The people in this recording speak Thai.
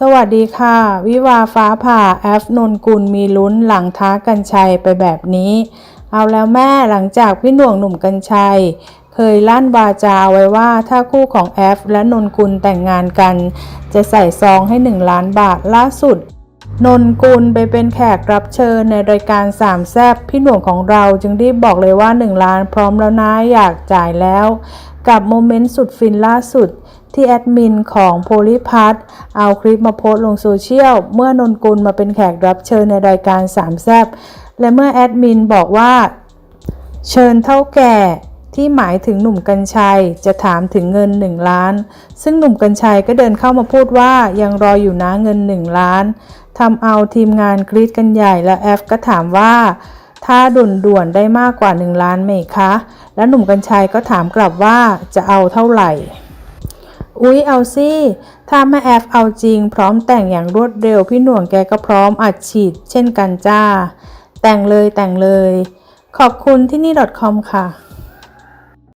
สวัสดีค่ะ วิวาฟ้าผ่าแอฟนนกุลมีลุ้นหลังท้ากันชัยไปแบบนี้ เอาแล้วแม่หลังจากพี่หน่วงหนุ่มกันชัย เคยลั่นวาจาไว้ว่าถ้าคู่ของแอฟและนนกุลแต่งงานกัน จะใส่ซองให้ 1 ล้านบาทล่าสุด นนกุลไปเป็นแขกรับเชิญในรายการสามแซบพี่หน่วงของเราจึงรีบบอกเลยว่า 1 ล้านพร้อมแล้วนะอยากจ่ายแล้ว กับโมเมนต์สุดฟินล่าสุด ที่แอดมินของโพลิพัทเอาคลิปมาโพสลงโซเชียล เมื่อนนกุลมาเป็นแขกรับเชิญในรายการสามแซบและเมื่อแอดมินบอกว่า เชิญเท่าแก่ที่หมายถึงหนุ่มกัญชัยจะถามถึงเงิน 1 ล้าน ซึ่งหนุ่มกัญชัยก็เดินเข้ามาพูดว่ายังรออยู่นะเงิน 1 ล้านทำเอาทีมงานกรีดกันใหญ่และแอฟก็ถามว่า ถ้าด่วนด่วนๆได้มากกว่า 1 ล้านไหมคะ แล้วหนุ่มกัญชัยก็ถามกลับว่าจะเอาเท่าไหร่ อุ๊ยเอาสิถ้าแม่แอฟเอาจริง พร้อมแต่งอย่างรวดเร็วพี่หน่วงแกก็พร้อมอัดฉีด เช่นกันจ้า แต่งเลยแต่งเลย ขอบคุณที่นี่ .com ค่ะ